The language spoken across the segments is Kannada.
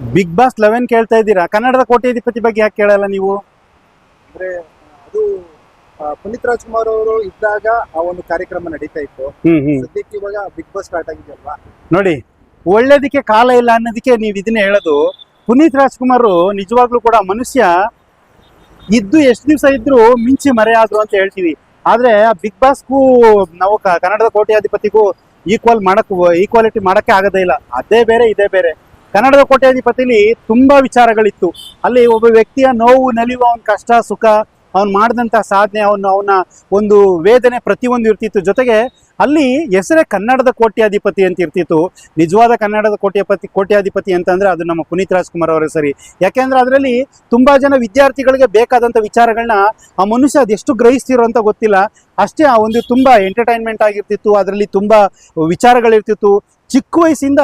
ಬಿಗ್ ಬಾಸ್ ಲೆವೆನ್ ಕೇಳ್ತಾ ಇದ್ದೀರಾ? ಕನ್ನಡದ ಕೋಟ್ಯಾಧಿಪತಿ ಬಗ್ಗೆ ಯಾಕೆ ಕೇಳಲ್ಲ ನೀವು? ಅಂದ್ರೆ ಅದು ಆ, ಪುನೀತ್ ರಾಜ್ಕುಮಾರ್ ಅವರು ಇದ್ದಾಗ ಆ ಒಂದು ಕಾರ್ಯಕ್ರಮ ನಡೀತಾ ಇತ್ತು. ಹ್ಮ್ ಹ್ಮ್. ಸದ್ಯಕ್ಕೆ ಇವಾಗ ಬಿಗ್ ಬಾಸ್ ಸ್ಟಾರ್ಟ್ ಆಗಿದೆಯಲ್ವಾ ನೋಡಿ ಒಳ್ಳೇದಕ್ಕೆ ಕಾಲ ಇಲ್ಲ ಅನ್ನೋದಕ್ಕೆ ನೀವು ಇದನ್ನ ಹೇಳೋದು. ಪುನೀತ್ ರಾಜ್ಕುಮಾರ್ ನಿಜವಾಗ್ಲೂ ಕೂಡ ಮನುಷ್ಯ. ಇದ್ದು ಎಷ್ಟು ದಿವಸ ಇದ್ರು ಮಿಂಚಿ ಮರೆಯಾದ್ರು ಅಂತ ಹೇಳ್ತೀವಿ. ಆದ್ರೆ ಬಿಗ್ ಬಾಸ್ಗೂ ನಾವು ಕ- ಕನ್ನಡದ ಕೋಟ್ಯಾಧಿಪತಿಗೂ ಈಕ್ವಲ್ ಮಾಡಕ್ ಈಕ್ವಾಲಿಟಿ ಮಾಡಕ್ಕೆ ಆಗದೇ ಇಲ್ಲ. ಅದೇ ಬೇರೆ ಇದೇ ಬೇರೆ. ಕನ್ನಡದ ಕೋಟ್ಯಾಧಿಪತಿಲಿ ತುಂಬಾ ವಿಚಾರಗಳಿತ್ತು. ಅಲ್ಲಿ ಒಬ್ಬ ವ್ಯಕ್ತಿಯ ನೋವು, ನಲಿವು, ಅವನ ಕಷ್ಟ, ಸುಖ, ಅವನು ಮಾಡಿದಂಥ ಸಾಧನೆ, ಅವನು ಅವನ ಒಂದು ವೇದನೆ ಪ್ರತಿಯೊಂದು ಇರ್ತಿತ್ತು. ಜೊತೆಗೆ ಅಲ್ಲಿ ಹೆಸರೇ ಕನ್ನಡದ ಕೋಟ್ಯಾಧಿಪತಿ ಅಂತ ಇರ್ತಿತ್ತು. ನಿಜವಾದ ಕನ್ನಡದ ಕೋಟ್ಯಪತಿ, ಕೋಟ್ಯಾಧಿಪತಿ ಅಂತಂದ್ರೆ ಅದು ನಮ್ಮ ಪುನೀತ್ ರಾಜ್ಕುಮಾರ್ ಅವರ ಸರಿ. ಯಾಕೆಂದ್ರೆ ಅದರಲ್ಲಿ ತುಂಬಾ ಜನ ವಿದ್ಯಾರ್ಥಿಗಳಿಗೆ ಬೇಕಾದಂಥ ವಿಚಾರಗಳನ್ನ ಆ ಮನುಷ್ಯ ಅದೆಷ್ಟು ಗ್ರಹಿಸ್ತಿರೋ ಅಂತ ಗೊತ್ತಿಲ್ಲ. ಅಷ್ಟೇ ಆ ಒಂದು ತುಂಬಾ ಎಂಟರ್ಟೈನ್ಮೆಂಟ್ ಆಗಿರ್ತಿತ್ತು. ಅದರಲ್ಲಿ ತುಂಬಾ ವಿಚಾರಗಳಿರ್ತಿತ್ತು. ಚಿಕ್ಕ ವಯಸ್ಸಿಂದ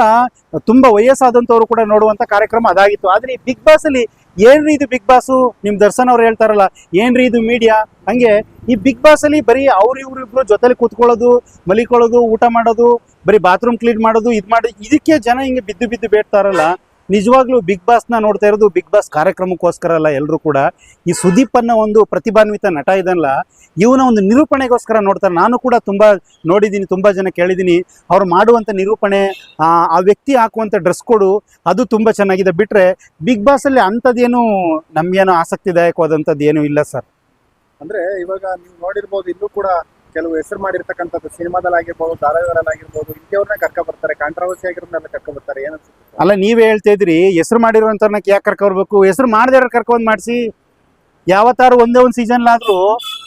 ತುಂಬಾ ವಯಸ್ಸಾದಂಥವ್ರು ಕೂಡ ನೋಡುವಂತ ಕಾರ್ಯಕ್ರಮ ಅದಾಗಿತ್ತು. ಆದ್ರೆ ಈ ಬಿಗ್ ಬಾಸ್ ಅಲ್ಲಿ ಏನ್ರಿ ಇದು ಬಿಗ್ ಬಾಸು ನಿಮ್ ದರ್ಶನ್ ಅವ್ರು ಹೇಳ್ತಾರಲ್ಲ, ಏನ್ರಿ ಇದು ಮೀಡಿಯಾ ಹಂಗೆ ಈ ಬಿಗ್ ಬಾಸ್ ಅಲ್ಲಿ ಬರೀ ಅವ್ರ ಇವ್ರಿಬ್ರು ಜೊತೆಲಿ ಕೂತ್ಕೊಳ್ಳೋದು, ಮಲಿಕೊಳ್ಳೋದು, ಊಟ ಮಾಡೋದು, ಬರೀ ಬಾತ್ರೂಮ್ ಕ್ಲೀನ್ ಮಾಡೋದು, ಇದ್ ಮಾಡೋದು ಇದಕ್ಕೆ ಜನ ಹಿಂಗೆ ಬಿದ್ದು ಬಿದ್ದು ಬೇಡ್ತಾರಲ್ಲ ನಿಜವಾಗ್ಲೂ ಬಿಗ್ ಬಾಸ್ನ ನೋಡ್ತಾ ಇರೋದು ಬಿಗ್ ಬಾಸ್ ಕಾರ್ಯಕ್ರಮಕ್ಕೋಸ್ಕರ ಅಲ್ಲ ಎಲ್ಲರೂ ಕೂಡ. ಈ ಸುದೀಪ್ ಅನ್ನೋ ಒಂದು ಪ್ರತಿಭಾನ್ವಿತ ನಟ ಇದನ್ನಲ್ಲ ಇವನ ಒಂದು ನಿರೂಪಣೆಗೋಸ್ಕರ ನೋಡ್ತಾರೆ ನಾನು ಕೂಡ ತುಂಬಾ ನೋಡಿದ್ದೀನಿ, ತುಂಬಾ ಜನ ಕೇಳಿದ್ದೀನಿ. ಅವ್ರು ಮಾಡುವಂತ ನಿರೂಪಣೆ, ಆ ವ್ಯಕ್ತಿ ಹಾಕುವಂತ ಡ್ರೆಸ್ ಕೊಡು ಅದು ತುಂಬಾ ಚೆನ್ನಾಗಿದೆ. ಬಿಟ್ರೆ ಬಿಗ್ ಬಾಸ್ ಅಲ್ಲಿ ಅಂಥದ್ದೇನು ನಮ್ಗೇನು ಆಸಕ್ತಿದಾಯಕವಾದಂಥದ್ದು ಏನು ಇಲ್ಲ ಸರ್. ಅಂದ್ರೆ ಇವಾಗ ನೀವು ನೋಡಿರ್ಬೋದು, ಇನ್ನು ಕೂಡ ಕೆಲವು ಹೆಸರು ಮಾಡಿರ್ತಕ್ಕಂಥದ್ದು ಸಿನಿಮಾದಲ್ಲಿ ಆಗಿರ್ಬೋದು ಧಾರಾವಾಹಿಗಳಲ್ಲಿ ಆಗಿರ್ಬೋದು ಇಂಥವ್ರನ್ನ ಕರ್ಕ ಬರ್ತಾರೆ ಕಾಂಟ್ರವರ್ಸಿ ಆಗಿರೋದನ್ನೆಲ್ಲ ಕರ್ಕ ಬರ್ತಾರೆ. ಅಲ್ಲ, ನೀವೇ ಹೇಳ್ತಾ ಇದ್ರಿ ಹೆಸರು ಮಾಡಿರುವಂತವ್ರನ್ನ ಯಾಕೆ ಕರ್ಕೊಬರ್ಬೇಕು ಹೆಸರು ಮಾಡದೇ ಕರ್ಕೊಂಡ್ ಮಾಡಿಸಿ. ಯಾವತ್ತಾರು ಒಂದೇ ಒಂದು ಸೀಸನ್ಲಾದ್ರೂ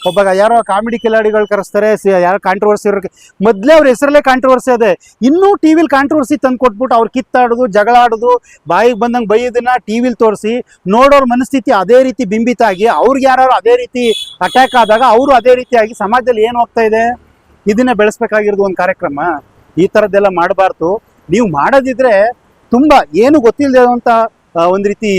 ಒಬ್ಬ ಯಾರೋ ಕಾಮಿಡಿ ಕಿಲಾಡಿಗಳು ಕರೆಸ್ತಾರೆ ಯಾರು ಕಾಂಟ್ರವರ್ಸಿ ಇರೋ ಮೊದಲೇ ಅವ್ರ ಹೆಸರಲ್ಲೇ ಕಾಂಟ್ರವರ್ಸಿ ಅದೇ. ಇನ್ನೂ ಟಿವಿಲಿ ಕಾಂಟ್ರವರ್ಸಿ ತಂದು ಕೊಟ್ಬಿಟ್ಟು ಅವ್ರು ಕಿತ್ತಾಡೋದು, ಜಗಳ ಆಡೋದು, ಬಾಯಿಗೆ ಬಂದಂಗೆ ಬೈಯೋದನ್ನ ಟಿವಿಲಿ ತೋರಿಸಿ, ನೋಡೋರ ಮನಸ್ಥಿತಿ ಅದೇ ರೀತಿ ಬಿಂಬಿತ ಆಗಿ, ಅವ್ರಿಗೆ ಯಾರು ಅದೇ ರೀತಿ ಅಟ್ಯಾಕ್ ಆದಾಗ ಅವರು ಅದೇ ರೀತಿಯಾಗಿ ಸಮಾಜದಲ್ಲಿ ಏನು ಹೋಗ್ತಾ ಇದೆ? ಇದನ್ನ ಬೆಳೆಸ್ಬೇಕಾಗಿರೋದು ಒಂದು ಕಾರ್ಯಕ್ರಮ. ಈ ಥರದ್ದೆಲ್ಲ ಮಾಡಬಾರ್ದು. ನೀವು ಮಾಡೋದಿದ್ರೆ ತುಂಬಾ ಏನು ಗೊತ್ತಿಲ್ಲದೆ ಇರುವಂತಹ ಒಂದು ರೀತಿ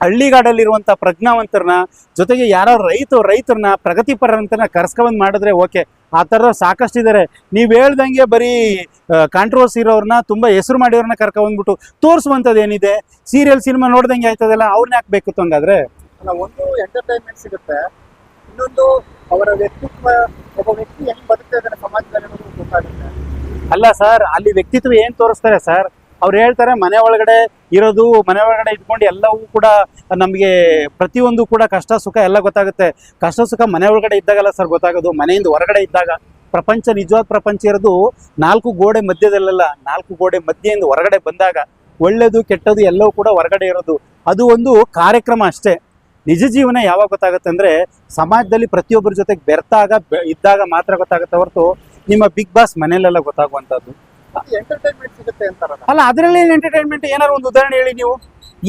ಹಳ್ಳಿಗಾಡಲ್ಲಿರುವಂಥ ಪ್ರಜ್ಞಾವಂತರನ್ನ ಜೊತೆಗೆ ಯಾರೋ ರೈತ ರೈತರನ್ನ ಪ್ರಗತಿಪರಂತನ ಕರ್ಸ್ಕೊಂಡ್ ಮಾಡಿದ್ರೆ ಓಕೆ ಆ ಥರ ಸಾಕಷ್ಟು ಇದ್ದಾರೆ ನೀವು ಹೇಳ್ದಂಗೆ ಬರೀ ಕಾಂಟ್ರವರ್ಸಿ ಇರೋರನ್ನ ತುಂಬಾ ಹೆಸರು ಮಾಡಿರೋರನ್ನ ಕರ್ಕೊಂಡ್ಬಿಟ್ಟು ತೋರಿಸುವಂಥದ್ದು ಏನಿದೆ ಸೀರಿಯಲ್ ಸಿನಿಮಾ ನೋಡ್ದಂಗೆ ಆಯ್ತದಲ್ಲ ಅವ್ರನ್ನ ಯಾಕೆ ಬೇಕು ಹಂಗಾದ್ರೆ? ಒಂದು ಎಂಟರ್ಟೈನ್ಮೆಂಟ್ ಸಿಗುತ್ತೆ. ಇನ್ನೊಂದು ಅವರ ವ್ಯಕ್ತಿತ್ವ ಒಬ್ಬ ವ್ಯಕ್ತಿ ಹೆಂಗ್ ಬದುಕ್ತಾ ಇದ್ದಾರೆ ಸಮಾಜದಲ್ಲಿ ಗೊತ್ತಾಗುತ್ತೆ. ಅಲ್ಲ ಸರ್ ಅಲ್ಲಿ ವ್ಯಕ್ತಿತ್ವ ಏನು ತೋರಿಸ್ತಾರೆ ಸರ್? ಅವ್ರು ಹೇಳ್ತಾರೆ, ಮನೆ ಒಳಗಡೆ ಇರೋದು, ಮನೆ ಒಳಗಡೆ ಇಟ್ಕೊಂಡು ಎಲ್ಲವೂ ಕೂಡ ನಮಗೆ ಪ್ರತಿಯೊಂದು ಕೂಡ ಕಷ್ಟ, ಸುಖ ಎಲ್ಲ ಗೊತ್ತಾಗುತ್ತೆ. ಕಷ್ಟ, ಸುಖ ಮನೆ ಒಳಗಡೆ ಇದ್ದಾಗಲ್ಲ ಸರ್ ಗೊತ್ತಾಗೋದು, ಮನೆಯಿಂದ ಹೊರಗಡೆ ಇದ್ದಾಗ. ಪ್ರಪಂಚ, ನಿಜವಾದ ಪ್ರಪಂಚ ಇರೋದು ನಾಲ್ಕು ಗೋಡೆ ಮಧ್ಯದಲ್ಲೆಲ್ಲ, ನಾಲ್ಕು ಗೋಡೆ ಮಧ್ಯೆಯಿಂದ ಹೊರಗಡೆ ಬಂದಾಗ ಒಳ್ಳೇದು, ಕೆಟ್ಟದು ಎಲ್ಲವೂ ಕೂಡ ಹೊರಗಡೆ ಇರೋದು. ಅದು ಒಂದು ಕಾರ್ಯಕ್ರಮ ಅಷ್ಟೇ. ನಿಜ ಜೀವನ ಯಾವಾಗ ಗೊತ್ತಾಗುತ್ತೆ ಅಂದ್ರೆ, ಸಮಾಜದಲ್ಲಿ ಪ್ರತಿಯೊಬ್ಬರ ಜೊತೆಗೆ ಬೆರ್ತಾಗ ಇದ್ದಾಗ ಮಾತ್ರ ಗೊತ್ತಾಗುತ್ತೆ ಹೊರತು, ನಿಮ್ಮ ಬಿಗ್ ಬಾಸ್ ಮನೆಯಲ್ಲೆಲ್ಲ ಗೊತ್ತಾಗುವಂಥದ್ದು. ಎಂಟರ್ಟೈನ್ಮೆಂಟ್ ಸಿಗುತ್ತೆ ಅಂತಾರಲ್ಲ. ಅಲ್ಲ, ಅದರಲ್ಲಿ ಎಂಟರ್ಟೈನ್ಮೆಂಟ್? ಏನಾದ್ರು ಒಂದು ಉದಾಹರಣೆ ಹೇಳಿ ನೀವು.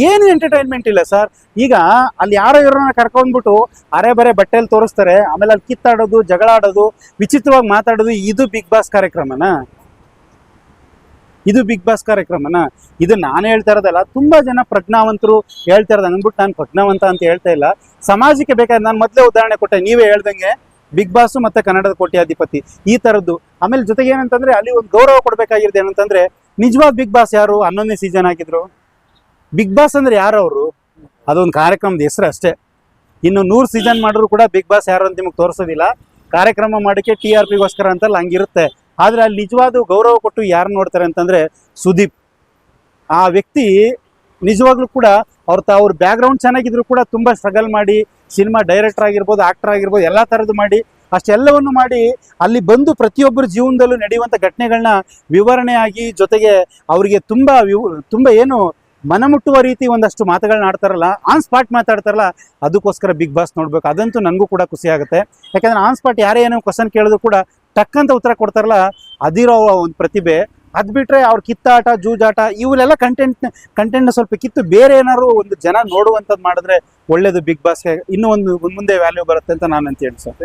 ಏನು ಎಂಟರ್ಟೈನ್ಮೆಂಟ್ ಇಲ್ಲ ಸರ್. ಈಗ ಅಲ್ಲಿ ಯಾರೋ ಇರೋನ ಕರ್ಕೊಂಡ್ಬಿಟ್ಟು ಅರೆ ಬರೆ ಬಟ್ಟೆಲಿ ತೋರಿಸ್ತಾರೆ, ಆಮೇಲೆ ಅಲ್ಲಿ ಕಿತ್ತಾಡೋದು ಜಗಳ ಆಡೋದು ವಿಚಿತ್ರವಾಗಿ ಮಾತಾಡೋದು, ಇದು ಬಿಗ್ ಬಾಸ್ ಕಾರ್ಯಕ್ರಮನ? ಇದು ಬಿಗ್ ಬಾಸ್ ಕಾರ್ಯಕ್ರಮನ? ಇದು ನಾನು ಹೇಳ್ತಾ ಇರೋದಲ್ಲ, ತುಂಬಾ ಜನ ಪ್ರಜ್ಞಾವಂತರು ಹೇಳ್ತಾ ಇರೋದು. ಅಂದ್ಬಿಟ್ಟು ನಾನು ಪ್ರಜ್ಞಾವಂತ ಅಂತ ಹೇಳ್ತಾ ಇಲ್ಲ. ಸಮಾಜಕ್ಕೆ ಬೇಕಾದ್ರೆ ನಾನು ಮೊದಲೇ ಉದಾಹರಣೆ ಕೊಟ್ಟೆ, ನೀವೇ ಹೇಳ್ದಂಗೆ. ಬಿಗ್ ಬಾಸ್ ಮತ್ತೆ ಕನ್ನಡದ ಕೋಟ್ಯಾಧಿಪತಿ ಈ ತರದ್ದು. ಆಮೇಲೆ ಜೊತೆಗೆ ಏನಂತಂದ್ರೆ ಅಲ್ಲಿ ಒಂದು ಗೌರವ ಕೊಡ್ಬೇಕಾಗಿರೋದು ಏನಂತಂದ್ರೆ ನಿಜವಾದ ಬಿಗ್ ಬಾಸ್ ಯಾರು? ಹನ್ನೊಂದನೇ ಸೀಸನ್ ಆಗಿದ್ರು. ಬಿಗ್ ಬಾಸ್ ಅಂದ್ರೆ ಯಾರು ಅವರು ಅದೊಂದು ಕಾರ್ಯಕ್ರಮದ ಹೆಸರು ಅಷ್ಟೇ. ಇನ್ನು ನೂರು ಸೀಸನ್ ಮಾಡಿದ್ರು ಕೂಡ ಬಿಗ್ ಬಾಸ್ ಯಾರು ಅಂತ ನಿಮಗೆ ತೋರಿಸೋದಿಲ್ಲ. ಕಾರ್ಯಕ್ರಮ ಮಾಡೋಕ್ಕೆ ಟಿ ಆರ್ ಪಿಗೋಸ್ಕರ ಅಂತಲ್ಲ ಹಂಗಿರುತ್ತೆ. ಆದರೆ ಅಲ್ಲಿ ನಿಜವಾದ ಗೌರವ ಕೊಟ್ಟು ಯಾರು ನೋಡ್ತಾರೆ ಅಂತಂದ್ರೆ ಸುದೀಪ್. ಆ ವ್ಯಕ್ತಿ ನಿಜವಾಗ್ಲೂ ಕೂಡ ಅವ್ರ ತ, ಅವ್ರ ಬ್ಯಾಕ್ಗ್ರೌಂಡ್ ಚೆನ್ನಾಗಿದ್ರು ಕೂಡ ತುಂಬಾ ಸ್ಟ್ರಗಲ್ ಮಾಡಿ ಸಿನಿಮಾ ಡೈರೆಕ್ಟರ್ ಆಗಿರ್ಬೋದು ಆಕ್ಟರ್ ಆಗಿರ್ಬೋದು, ಎಲ್ಲಾ ತರದ್ದು ಮಾಡಿ, ಅಷ್ಟೆಲ್ಲವನ್ನು ಮಾಡಿ ಅಲ್ಲಿ ಬಂದು ಪ್ರತಿಯೊಬ್ಬರ ಜೀವನದಲ್ಲೂ ನಡೆಯುವಂತ ಘಟನೆಗಳನ್ನ ವಿವರಣೆ ಆಗಿ ಜೊತೆಗೆ ಅವರಿಗೆ ತುಂಬಾ ವಿವ್, ತುಂಬಾ ಏನು ಮನಮುಟ್ಟುವ ರೀತಿ ಒಂದಷ್ಟು ಮಾತುಗಳನ್ನ ಆಡ್ತಾರಲ್ಲ ಆನ್ ಸ್ಪಾಟ್ ಮಾತಾಡ್ತಾರಲ್ಲ, ಅದಕ್ಕೋಸ್ಕರ ಬಿಗ್ ಬಾಸ್ ನೋಡ್ಬೇಕು. ಅದಂತೂ ನನಗೂ ಕೂಡ ಖುಷಿ ಆಗುತ್ತೆ. ಯಾಕಂದ್ರೆ ಆನ್ ಸ್ಪಾಟ್ ಯಾರೇ ಏನೋ ಕ್ವಶನ್ ಕೇಳಿದ್ರು ಕೂಡ ಟಕ್ಕಂತ ಉತ್ತರ ಕೊಡ್ತಾರಲ್ಲ, ಅದಿರೋ ಒಂದು ಪ್ರತಿಭೆ. ಅದ್ ಬಿಟ್ಟರೆ ಅವ್ರ ಕಿತ್ತಾಟ, ಜೂಜಾಟ ಇವನ್ನೆಲ್ಲ ಕಂಟೆಂಟ್ ಕಂಟೆಂಟ್ ಸ್ವಲ್ಪ ಕಿತ್ತು ಬೇರೆ ಏನಾದ್ರು ಒಂದು ಜನ ನೋಡುವಂಥದ್ದು ಮಾಡಿದ್ರೆ ಒಳ್ಳೇದು ಬಿಗ್ ಬಾಸ್ಗೆ ಇನ್ನೂ ಒಂದು ಮುಂದೆ ವ್ಯಾಲ್ಯೂ ಬರುತ್ತೆ ಅಂತ ನಾನು ಅಂತ ಹೇಳಿ ಸರ್.